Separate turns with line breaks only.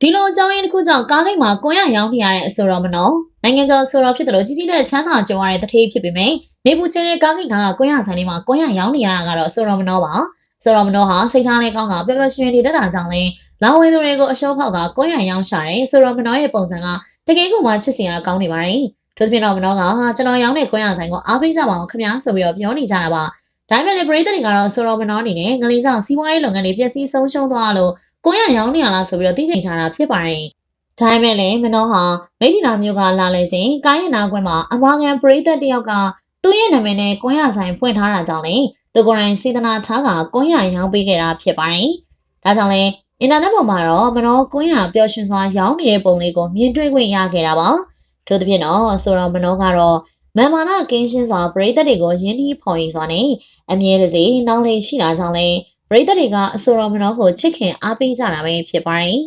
ဒီလိုအကြောင်းရင်းတစ်ခုကြောင့်ကားဂိတ်မှာကွန်ရရောင်းနေရတဲ့အဆိုတော်မနော်နိုင်ငံကျော်ဆိုတော်ဖြစ်တယ်လို့ကြီးကြီးတဲ့ချမ်းသာကြုံရတဲ့တထေးဖြစ်ပေမယ့်နေပူချင်းတဲ့ကားဂိတ်ကကွန်ရဆိုင်လေးမှာကွန်ရရောင်းနေရတာကတော့ဆိုတော်မနော်ပါဆိုတော်မနော်ဟာစိတ်ထားလေးကောင်းကပျော်ပျော်ရွှင်ရွှင်နေတတ်တာကြောင့်လဲလာဝဲသူတွေကိုအရှုံးဖောက်ကကွန်ရရောင်းရှာတယ်ဆိုတော်မနော်ရဲ့ပုံစံကတကယ်ကိုမှချစ်စရာကောင်းနေပါတယ်ထို့သဖြင့်တော့မနော်ကကျွန်တော်ရောင်းတဲ့ကွန်ရဆိုင်ကိုအားပေးကြပါအောင်ခင်ဗျာဆိုပြီးတော့ပြောနေကြတာပါဒါပေမဲ့လေပရိသတ်တွေကတော့ဆိုတော်မနော်အနေနဲ့ငလင်းကြောင့်စီးပွားရေးလုပ်ငန်းတွေပျက်စီးဆုံးရှုံးသွားလို့ ကိုရရောင်းနေရလားဆိုပြီးတော့သိချင်ကြတာဖြစ်ပါတယ်။ဒါပေမဲ့လည်းမနောဟာမိထီလာမျိုးကလာလေစဉ်ကိုင်းရနာခွင့်မှာအမငန်ပရိသတ်တယောက်ကသူ့ရဲ့နာမည်နဲ့ကွန်ရဆိုင်ဖွင့်ထားတာကြောင့်လေသူကိုယ်တိုင်စေတနာထားကကွန်ရရောင်းပေးခဲ့တာဖြစ်ပါတယ်။ဒါကြောင့်လေအင်တာနက်ပေါ်မှာတော့မနောကွန်ရပျော်ရွှင်စွာရောင်းနေတဲ့ပုံလေးကိုမြင်တွေ့ခွင့်ရခဲ့တာပါ။ထို့သဖြင့်တော့ဆိုတော့မနောကတော့မန်မာနာကင်းရှင်းစွာပရိသတ်တွေကိုရင်းနှီးဖော်ရည်စွာနဲ့အမြဲတစေနှောင်းလေးရှိတာကြောင့်လေ ပရိသတ်တွေကအဆိုတော်မနောကိုချစ်ခင်အားပေးကြတာပဲဖြစ်ပါတယ်